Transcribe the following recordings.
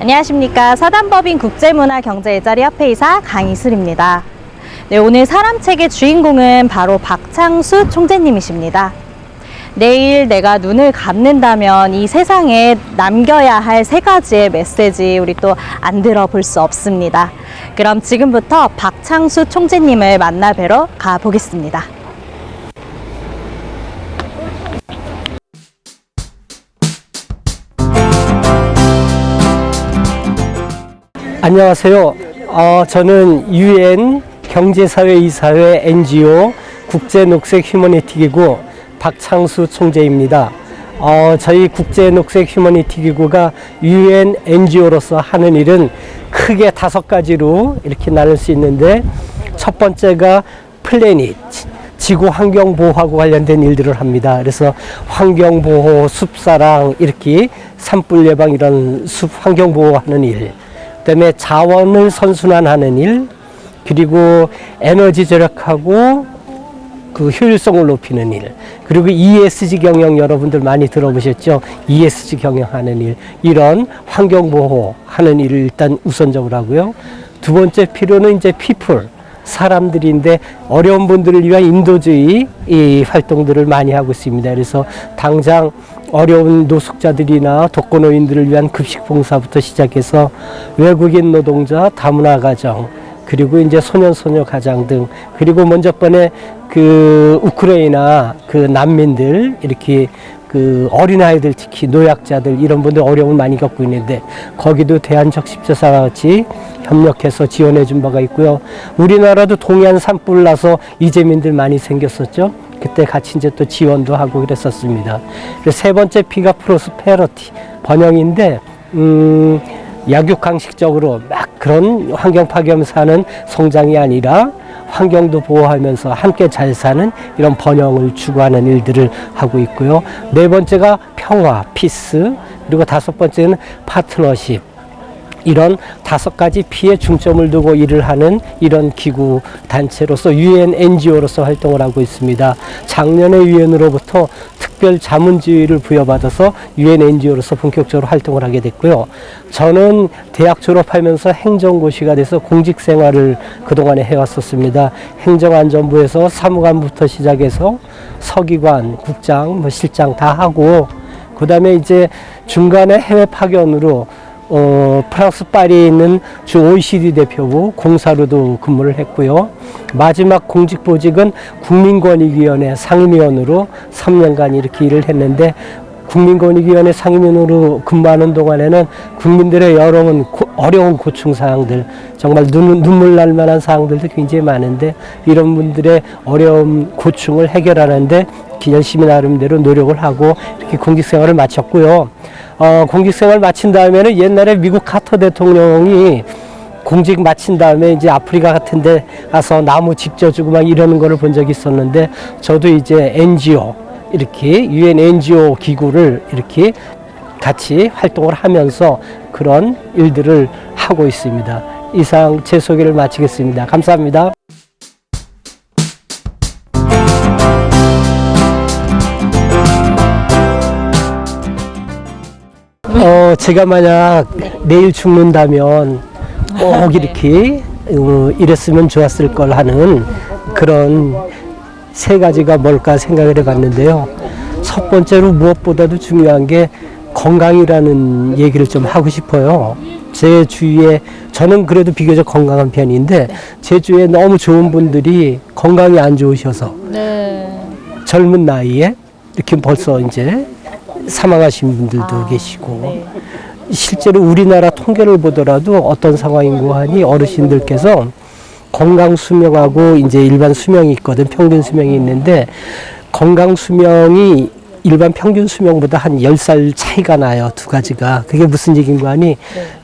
안녕하십니까. 사단법인 국제문화경제일자리협회이사 강희슬입니다. 네, 오늘 사람책의 주인공은 바로 박창수 총재님이십니다. 내일 내가 눈을 감는다면 이 세상에 남겨야 할 세 가지의 메시지 우리 또 안 들어볼 수 없습니다. 그럼 지금부터 박창수 총재님을 만나 뵈러 가보겠습니다. 안녕하세요. 어, 저는 UN 경제사회이사회 NGO 국제녹색 휴머니티 기구 박창수 총재입니다. 어, 저희 국제녹색 휴머니티 기구가 UN NGO로서 하는 일은 크게 다섯 가지로 이렇게 나눌 수 있는데 첫 번째가 플래닛 지구 환경 보호하고 관련된 일들을 합니다. 그래서 환경 보호, 숲 사랑 이렇게 산불 예방 이런 숲 환경 보호하는 일. 그다음에 자원을 선순환하는 일, 그리고 에너지 절약하고 그 효율성을 높이는 일, 그리고 ESG 경영 여러분들 많이 들어보셨죠? ESG 경영하는 일, 이런 환경 보호 하는 일을 일단 우선적으로 하고요. 두 번째 필요는 이제 people. 사람들인데 어려운 분들을 위한 인도주의 이 활동들을 많이 하고 있습니다. 그래서 당장 어려운 노숙자들이나 독거노인들을 위한 급식 봉사부터 시작해서 외국인 노동자, 다문화 가정, 그리고 이제 소년 소녀 가장 등 그리고 먼저 번에 그 우크라이나 그 난민들 이렇게 그 어린아이들 특히 노약자들 이런 분들 어려움을 많이 겪고 있는데 거기도 대한적 십자사와 같이 협력해서 지원해 준 바가 있고요. 우리나라도 동해안 산불 나서 이재민들 많이 생겼었죠. 그때 같이 이제 또 지원도 하고 그랬었습니다. 세 번째 피가 프로스페러티 번영인데 음 약육강식적으로 막 그런 환경 파괴하면서 사는 성장이 아니라 환경도 보호하면서 함께 잘 사는 이런 번영을 추구하는 일들을 하고 있고요. 네 번째가 평화, 피스, 그리고 다섯 번째는 파트너십. 이런 다섯 가지 피에 중점을 두고 일을 하는 이런 기구 단체로서 UN NGO로서 활동을 하고 있습니다. 작년에 유엔으로부터 특별 자문지위를 부여받아서 UN NGO로서 본격적으로 활동을 하게 됐고요. 저는 대학 졸업하면서 행정고시가 돼서 공직 생활을 그동안에 해왔었습니다. 행정안전부에서 사무관부터 시작해서 서기관, 국장, 뭐 실장 다 하고 그 다음에 이제 중간에 해외 파견으로 어, 프랑스 파리에 있는 주 OECD 대표부 공사로도 근무를 했고요. 마지막 공직 보직은 국민권익위원회 상임위원으로 3년간 이렇게 일을 했는데 국민권익위원회 상임위원으로 근무하는 동안에는 국민들의 여러 어려운 고충 사항들 정말 눈, 눈물 날 만한 사항들도 굉장히 많은데 이런 분들의 어려움 고충을 해결하는데 열심히 나름대로 노력을 하고 이렇게 공직 생활을 마쳤고요. 어, 공직 생활 마친 다음에는 옛날에 미국 카터 대통령이 공직 마친 다음에 이제 아프리카 같은 데 가서 나무 집 져주고 막 이러는 거를 본 적이 있었는데 저도 이제 NGO 이렇게 UN NGO 기구를 이렇게 같이 활동을 하면서 그런 일들을 하고 있습니다. 이상 제 소개를 마치겠습니다. 감사합니다. 어, 제가 만약 내일 죽는다면 꼭 이렇게 어, 이랬으면 좋았을 걸 하는 그런 세 가지가 뭘까 생각을 해봤는데요. 첫 번째로 무엇보다도 중요한 게 건강이라는 얘기를 좀 하고 싶어요. 제 주위에 저는 그래도 비교적 건강한 편인데 제 주위에 너무 좋은 분들이 건강이 안 좋으셔서 네. 젊은 나이에 이렇게 벌써 이제 사망하신 분들도 아, 계시고 네. 실제로 우리나라 통계를 보더라도 어떤 상황인고 하니 어르신들께서 건강 수명하고 이제 일반 수명이 있거든 평균 수명이 있는데 건강 수명이 일반 평균 수명보다 한 10살 차이가 나요. 두 가지가. 그게 무슨 얘기인고 하니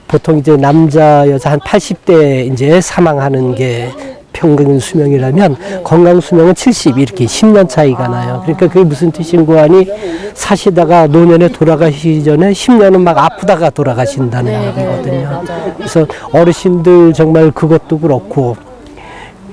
보통 이제 남자 여자 한 80대 이제 사망하는 게 평균 수명이라면 건강 수명은 70 이렇게 10년 차이가 나요. 그러니까 그게 무슨 뜻인고 하니 사시다가 노년에 돌아가시기 전에 10년은 막 아프다가 돌아가신다는 네, 네, 얘기거든요. 네. 그래서 어르신들 정말 그것도 그렇고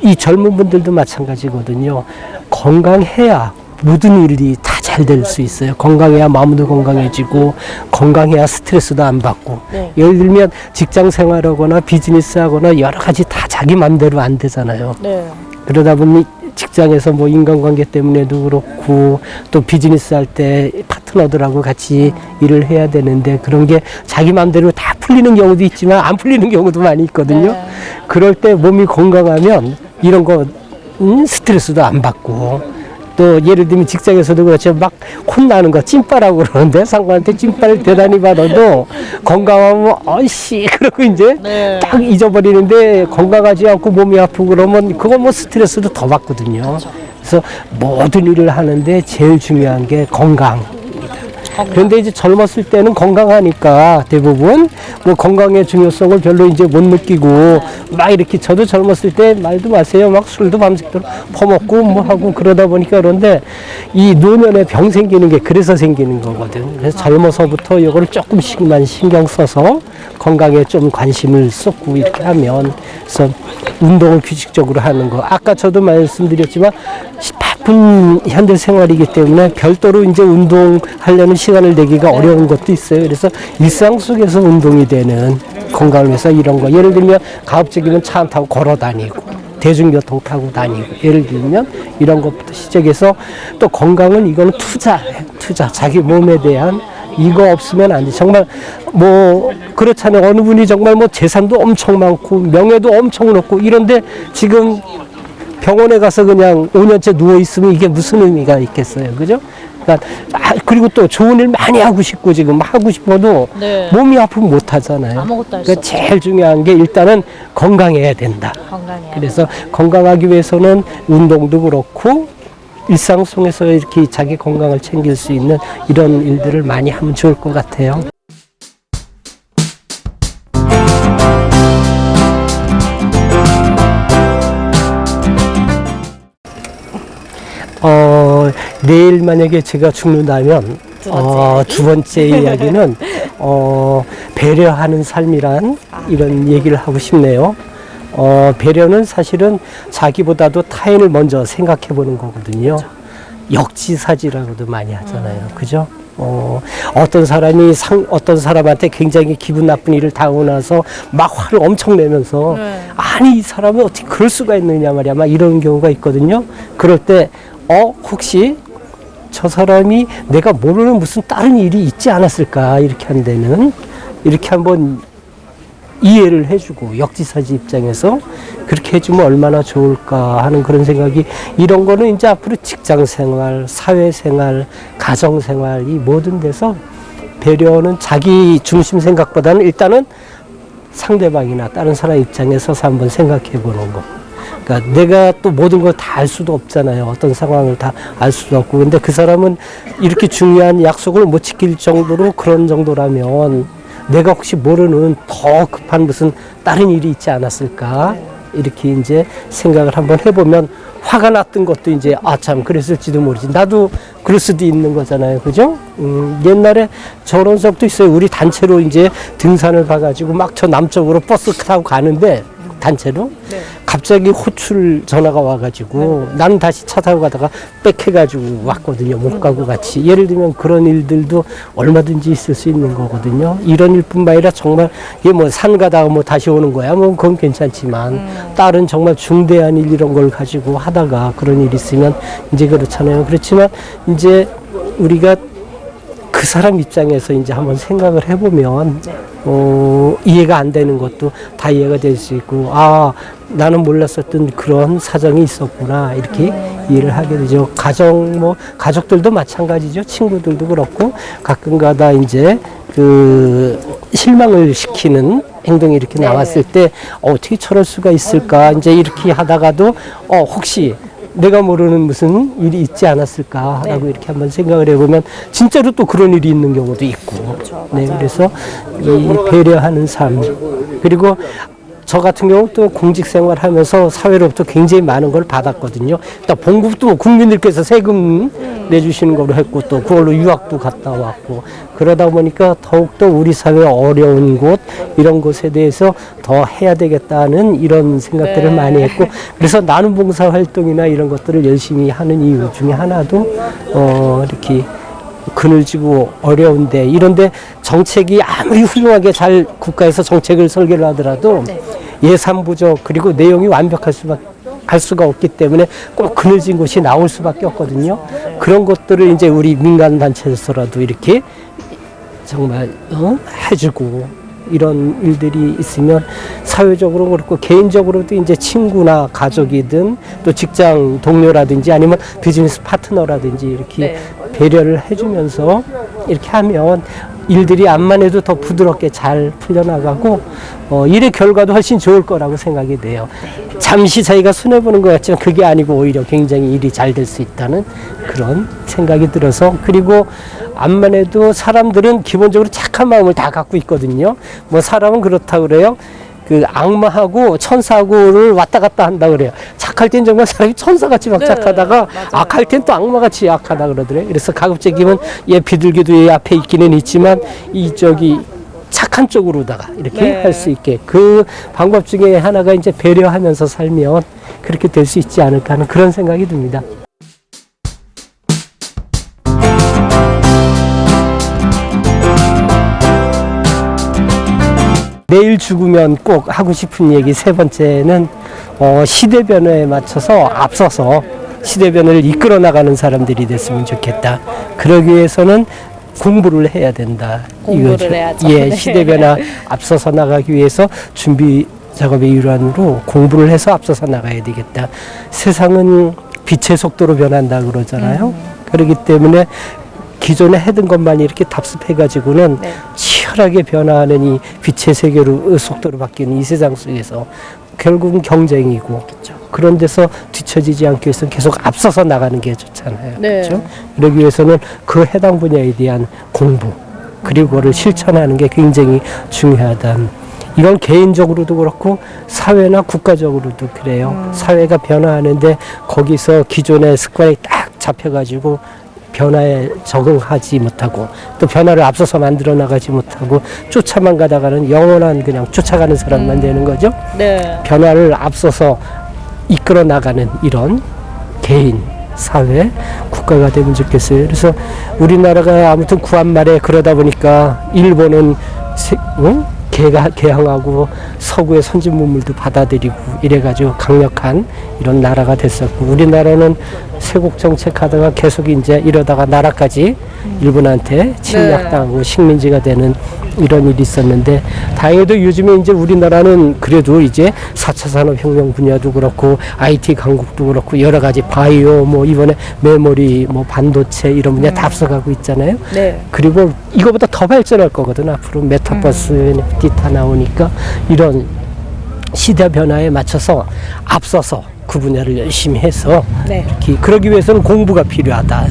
이 젊은 분들도 마찬가지거든요. 건강해야 모든 일이 다 잘잘될 수 있어요. 건강해야 마음도 건강해지고 건강해야 스트레스도 안 받고 네. 예를 들면 직장 생활하거나 비즈니스 하거나 여러 가지 다 자기 맘대로 안 되잖아요. 네. 그러다 보니 직장에서 뭐 인간관계 때문에도 그렇고 또 비즈니스 할 때 파트너들하고 같이 일을 해야 되는데 그런 게 자기 마음대로 다 풀리는 경우도 있지만 안 풀리는 경우도 많이 있거든요. 네. 그럴 때 몸이 건강하면 이런 거 음, 스트레스도 안 받고 또 예를 들면 직장에서도 그렇죠 막 혼나는 거 찐빠라고 그러는데 상관한테 찐빠를 대단히 받아도 건강하면 어이씨 그러고 이제 네. 딱 잊어버리는데 건강하지 않고 몸이 아프고 그러면 그거 뭐 스트레스도 더 받거든요. 그래서 모든 일을 하는데 제일 중요한 게 건강. 그런데 이제 젊었을 때는 건강하니까 대부분 뭐 건강의 중요성을 별로 이제 못 느끼고 막 이렇게 저도 젊었을 때 말도 마세요. 막 술도 밤새도록 퍼먹고 뭐 하고 그러다 보니까 그런데 이 노년에 병 생기는 게 그래서 생기는 거거든. 그래서 젊어서부터 이걸 조금씩만 신경 써서 건강에 좀 관심을 쏟고 이렇게 하면 그래서 운동을 규칙적으로 하는 거. 아까 저도 말씀드렸지만 바쁜 현대 생활이기 때문에 별도로 이제 운동하려는 시간을 내기가 어려운 것도 있어요. 그래서 일상 속에서 운동이 되는 건강을 위해서 이런 거. 예를 들면 가급적이면 차 안 타고 걸어 다니고 대중교통 타고 다니고 예를 들면 이런 것부터 시작해서 또 건강은 이거는 투자예요. 투자. 자기 몸에 대한 이거 없으면 안 돼. 정말 뭐 그렇잖아요. 어느 분이 정말 뭐 재산도 엄청 많고 명예도 엄청 높고 이런데 지금 병원에 가서 그냥 5년째 누워 있으면 이게 무슨 의미가 있겠어요, 그죠? 그러니까 아, 그리고 또 좋은 일 많이 하고 싶고 지금 하고 싶어도 네. 몸이 아프면 못 하잖아요. 아무것도 할수 그러니까 제일 중요한 게 일단은 건강해야 된다. 건강해야 그래서 건강하기 위해서는 운동도 그렇고 일상 속에서 이렇게 자기 건강을 챙길 수 있는 이런 일들을 많이 하면 좋을 것 같아요. 내일 만약에 제가 죽는다면 두 번째 어, 이야기? 두 번째 이야기는 어, 배려하는 삶이란 이런 얘기를 하고 싶네요. 어, 배려는 사실은 자기보다도 타인을 먼저 생각해 보는 거거든요. 역지사지라고도 많이 하잖아요. 그죠? 어, 어떤 사람이 상, 어떤 사람한테 굉장히 기분 나쁜 일을 당하고 나서 막 화를 엄청 내면서 네. 아니 이 사람은 어떻게 그럴 수가 있느냐 말이야 막 이런 경우가 있거든요. 그럴 때 어 혹시 저 사람이 내가 모르는 무슨 다른 일이 있지 않았을까 이렇게 한 데는 이렇게 한번 이해를 해주고 역지사지 입장에서 그렇게 해주면 얼마나 좋을까 하는 그런 생각이 이런 거는 이제 앞으로 직장 생활, 사회 생활, 가정 생활 이 모든 데서 배려는 자기 중심 생각보다는 일단은 상대방이나 다른 사람 입장에 서서 한번 생각해 보는 거. 그러니까 내가 또 모든 걸 다 알 수도 없잖아요. 어떤 상황을 다 알 수도 없고. 근데 그 사람은 이렇게 중요한 약속을 못 지킬 정도로 그런 정도라면 내가 혹시 모르는 더 급한 무슨 다른 일이 있지 않았을까? 이렇게 이제 생각을 한번 해보면 화가 났던 것도 이제 아 참 그랬을지도 모르지 나도 그럴 수도 있는 거잖아요 그죠 음, 옛날에 저런 적도 있어요 우리 단체로 이제 등산을 가가지고 막 저 남쪽으로 버스 타고 가는데 단체로 갑자기 호출 전화가 와가지고 나는 다시 차 타고 가다가 빽해가지고 왔거든요. 못 가고 같이. 예를 들면 그런 일들도 얼마든지 있을 수 있는 거거든요. 이런 일뿐만 아니라 정말 이게 뭐 산 가다가 뭐 다시 오는 거야? 뭐 그건 괜찮지만 다른 정말 중대한 일 이런 걸 가지고 하다가 그런 일이 있으면 이제 그렇잖아요. 그렇지만 이제 우리가 그 사람 입장에서 이제 한번 생각을 해보면 어, 이해가 안 되는 것도 다 이해가 될 수 있고 아 나는 몰랐었던 그런 사정이 있었구나 이렇게 이해를 하게 되죠. 가정 뭐 가족들도 마찬가지죠. 친구들도 그렇고 가끔가다 이제 그 실망을 시키는 행동이 이렇게 나왔을 때 어, 어떻게 저럴 수가 있을까? 이제 이렇게 하다가도 어 혹시 내가 모르는 무슨 일이 있지 않았을까 하고 이렇게 한번 생각을 해보면 진짜로 또 그런 일이 있는 경우도 있고. 네 그래서 이 배려하는 삶. 그리고 저 같은 경우 또 공직 생활하면서 사회로부터 굉장히 많은 걸 받았거든요. 또 봉급도 국민들께서 세금 내주시는 걸로 했고 또 그걸로 유학도 갔다 왔고 그러다 보니까 더욱더 우리 사회 어려운 곳 이런 곳에 대해서 더 해야 되겠다는 이런 생각들을 네. 많이 했고 그래서 나눔 봉사 활동이나 이런 것들을 열심히 하는 이유 중에 하나도 어 이렇게 그늘지고 어려운데 이런데 정책이 아무리 훌륭하게 잘 국가에서 정책을 설계를 하더라도 예산 부족 그리고 내용이 완벽할 수밖에 할 수가 없기 때문에 꼭 그늘진 곳이 나올 수밖에 없거든요. 그런 것들을 이제 우리 민간 단체에서라도 이렇게 정말 어? 해주고 이런 일들이 있으면 사회적으로 그렇고 개인적으로도 이제 친구나 가족이든 또 직장 동료라든지 아니면 비즈니스 파트너라든지 이렇게 네. 배려를 해주면서 이렇게 하면 일들이 암만 해도 더 부드럽게 잘 풀려나가고 어, 일의 결과도 훨씬 좋을 거라고 생각이 돼요. 잠시 저희가 손해보는 것 같지만 그게 아니고 오히려 굉장히 일이 잘 될 수 있다는 그런 생각이 들어서 그리고 암만 해도 사람들은 기본적으로 착한 마음을 다 갖고 있거든요. 뭐 사람은 그렇다 그래요. 그 악마하고 천사하고를 왔다 갔다 한다 그래요. 착할 땐 정말 사람이 천사같이 막 네, 착하다가 맞아요. 악할 땐 또 악마같이 악하다 그러더래요. 그래서 가급적이면 얘 비둘기도 얘 앞에 있기는 있지만 이쪽이 착한 쪽으로다가 이렇게 네. 할수 있게 그 방법 중에 하나가 이제 배려하면서 살면 그렇게 될 수 있지 않을까 하는 그런 생각이 듭니다. 내일 죽으면 꼭 하고 싶은 얘기 세 번째는 어, 시대 변화에 맞춰서 앞서서 시대 변화를 이끌어 나가는 사람들이 됐으면 좋겠다. 그러기 위해서는 공부를 해야 된다. 공부를 이거죠. 해야죠. 예, 네. 시대 변화 앞서서 나가기 위해서 준비 작업의 일환으로 공부를 해서 앞서서 나가야 되겠다. 세상은 빛의 속도로 변한다 그러잖아요. 음. 그렇기 때문에 기존에 해둔 것만 이렇게 답습해가지고는 네. 치열하게 변화하는 이 빛의 세계로 속도로 바뀌는 이 세상 속에서 결국은 경쟁이고 그런 데서 뒤처지지 않기 위해서는 계속 앞서서 나가는 게 좋잖아요. 네. 그렇죠? 그러기 위해서는 그 해당 분야에 대한 공부 그리고 그거를 실천하는 게 굉장히 중요하다. 이건 개인적으로도 그렇고 사회나 국가적으로도 그래요. 사회가 변화하는데 거기서 기존의 습관이 딱 잡혀가지고 변화에 적응하지 못하고 또 변화를 앞서서 만들어 나가지 못하고 쫓아만 가다가는 영원한 그냥 쫓아가는 사람만 되는 거죠. 네. 변화를 앞서서 이끌어 나가는 이런 개인, 사회, 국가가 되면 좋겠어요. 그래서 우리나라가 아무튼 구한 말에 그러다 보니까 일본은 세, 응? 개가 개항하고 서구의 선진 문물도 받아들이고 이래가지고 강력한 이런 나라가 됐었고 우리나라는 세국 정책 하다가 계속 이제 이러다가 나라까지 일본한테 침략당하고 식민지가 되는 이런 일이 있었는데 다행히도 요즘에 이제 우리나라는 그래도 이제 4차 산업혁명 분야도 그렇고 IT 강국도 그렇고 여러 가지 바이오 뭐 이번에 메모리 뭐 반도체 이런 분야 다 앞서가고 있잖아요. 네. 그리고 이거보다 더 발전할 거거든 앞으로 메타버스 NFT 다 나오니까 이런 시대 변화에 맞춰서 앞서서 그 분야를 열심히 해서 네. 이렇게 그러기 위해서는 공부가 필요하다.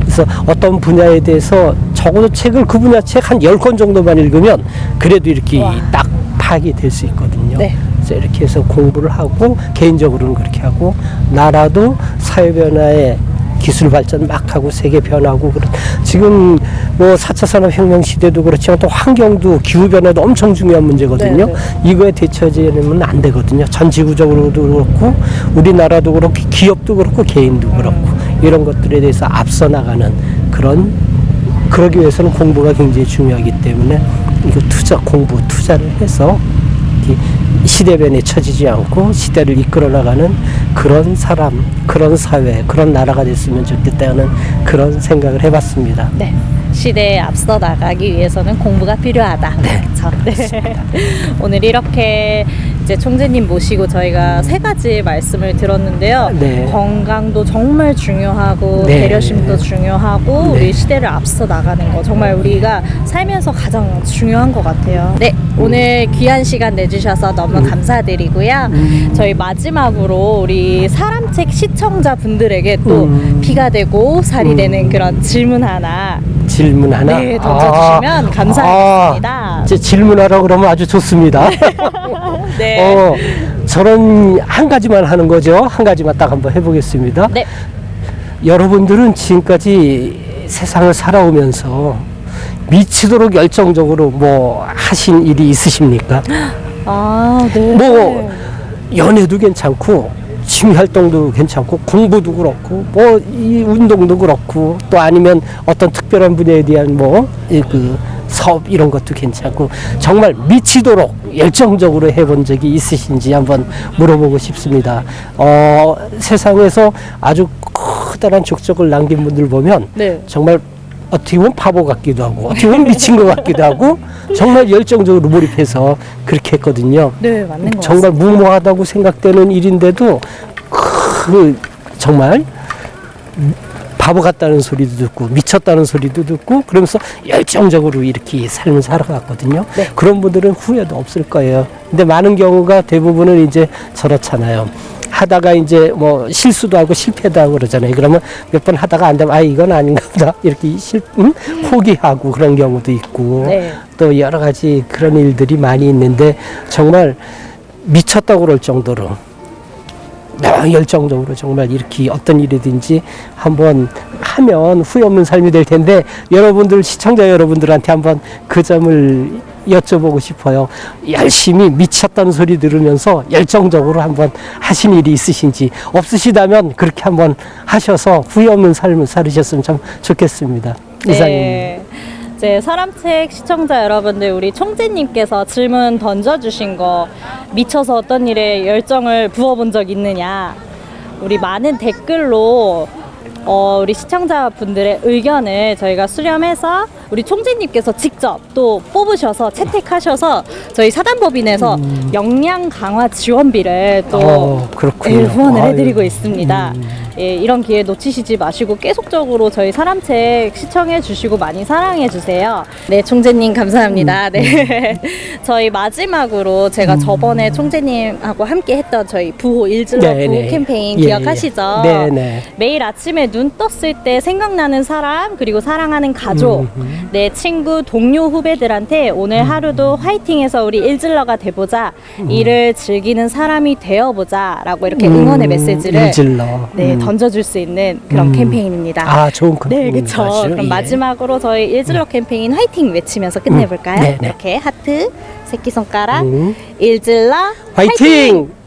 그래서 어떤 분야에 대해서 적어도 책을 그 분야 책한열권 정도만 읽으면 그래도 이렇게 와. 딱 파악이 될 수 있거든요. 네. 그래서 이렇게 해서 공부를 하고 개인적으로는 그렇게 하고 나라도 사회 변화에 기술 발전 막 하고 세계 변하고 그런 지금 뭐 4차 산업 혁명 시대도 그렇지만 또 환경도 기후 변화도 엄청 중요한 문제거든요. 네, 이거에 대처하지는 안 되거든요. 전 지구적으로도 그렇고 우리나라도 그렇고 기업도 그렇고 개인도 그렇고 이런 것들에 대해서 앞서 나가는 그런 그러기 위해서는 공부가 굉장히 중요하기 때문에 이거 투자 공부 투자를 해서 시대변에 처지지 않고 시대를 이끌어 나가는 그런 사람, 그런 사회, 그런 나라가 됐으면 좋겠다 는 그런 생각을 해봤습니다. 네. 시대에 앞서 나가기 위해서는 공부가 필요하다. 네. 그렇죠. 네. 오늘 이렇게 이제 총재님 모시고 저희가 세 가지 말씀을 들었는데요. 네. 건강도 정말 중요하고 네. 배려심도 중요하고 네. 우리 시대를 앞서 나가는 거 정말 우리가 살면서 가장 중요한 것 같아요. 네. 오늘 귀한 시간 내주셔서 너무 감사드리고요. 음. 저희 마지막으로 우리 사람책 시청자분들에게 또 음. 피가 되고 살이 음. 되는 그런 질문 하나 질문 하나 네, 던져주시면 아, 감사하겠습니다. 아, 이제 질문하라 그러면 아주 좋습니다. 네. 어, 저는 한 가지만 하는 거죠. 한 가지만 딱 한번 해보겠습니다. 네. 여러분들은 지금까지 세상을 살아오면서 미치도록 열정적으로 뭐 하신 일이 있으십니까? 아, 네. 뭐 연애도 괜찮고 취미 활동도 괜찮고 공부도 그렇고 뭐 이 운동도 그렇고 또 아니면 어떤 특별한 분야에 대한 뭐그 사업 이런 것도 괜찮고 정말 미치도록 열정적으로 해본 적이 있으신지 한번 물어보고 싶습니다. 어, 세상에서 아주 커다란 족적을 남긴 분들 보면 네. 정말 어떻게 보면 바보 같기도 하고 어떻게 보면 미친 것 같기도 하고 정말 열정적으로 몰입해서 그렇게 했거든요. 네, 맞는 것 정말 같습니다. 무모하다고 생각되는 일인데도 그 정말 바보 같다는 소리도 듣고 미쳤다는 소리도 듣고 그러면서 열정적으로 이렇게 삶을 살아갔거든요. 네. 그런 분들은 후회도 없을 거예요. 근데 많은 경우가 대부분은 이제 저렇잖아요. 하다가 이제 뭐 실수도 하고 실패도 하고 그러잖아요. 그러면 몇 번 하다가 안 되면 아 이건 아닌가 보다 이렇게 실 음? 포기하고 그런 경우도 있고 네. 또 여러 가지 그런 일들이 많이 있는데 정말 미쳤다고 그럴 정도로 아, 열정적으로 정말 이렇게 어떤 일이든지 한번 하면 후회 없는 삶이 될 텐데 여러분들 시청자 여러분들한테 한번 그 점을 여쭤보고 싶어요. 열심히 미쳤다는 소리 들으면서 열정적으로 한번 하신 일이 있으신지 없으시다면 그렇게 한번 하셔서 후회 없는 삶을 살으셨으면 참 좋겠습니다. 이상입니다. 네. 이제 사람책 시청자 여러분들 우리 총재님께서 질문 던져주신 거 미쳐서 어떤 일에 열정을 부어본 적 있느냐. 우리 많은 댓글로 어, 우리 시청자분들의 의견을 저희가 수렴해서 우리 총재님께서 직접 또 뽑으셔서 채택하셔서 저희 사단법인에서 역량 강화 지원비를 또 음. 어, 그렇군요. 예, 후원을 아유. 해드리고 있습니다. 음. 예, 이런 기회 놓치시지 마시고 계속적으로 저희 사람책 시청해 주시고 많이 사랑해 주세요. 네, 총재님 감사합니다. 음. 네. 저희 마지막으로 제가 저번에 총재님하고 함께 했던 저희 부호 일질러 네, 부호 네. 캠페인 예, 기억하시죠? 예. 네, 네. 매일 아침에 눈 떴을 때 생각나는 사람 그리고 사랑하는 가족 음. 내 친구 동료 후배들한테 오늘 하루도 화이팅해서 우리 일질러가 돼보자 일을 즐기는 사람이 되어보자 라고 이렇게 응원의 음, 메시지를 일질러. 네 음. 던져줄 수 있는 그런 음. 캠페인입니다. 아, 좋은 네, 컨텐츠. 그렇죠. 그럼 마지막으로 저희 일질러 캠페인 화이팅 외치면서 끝내볼까요? 네, 네. 이렇게 하트, 새끼 손가락, 음. 일질러 화이팅!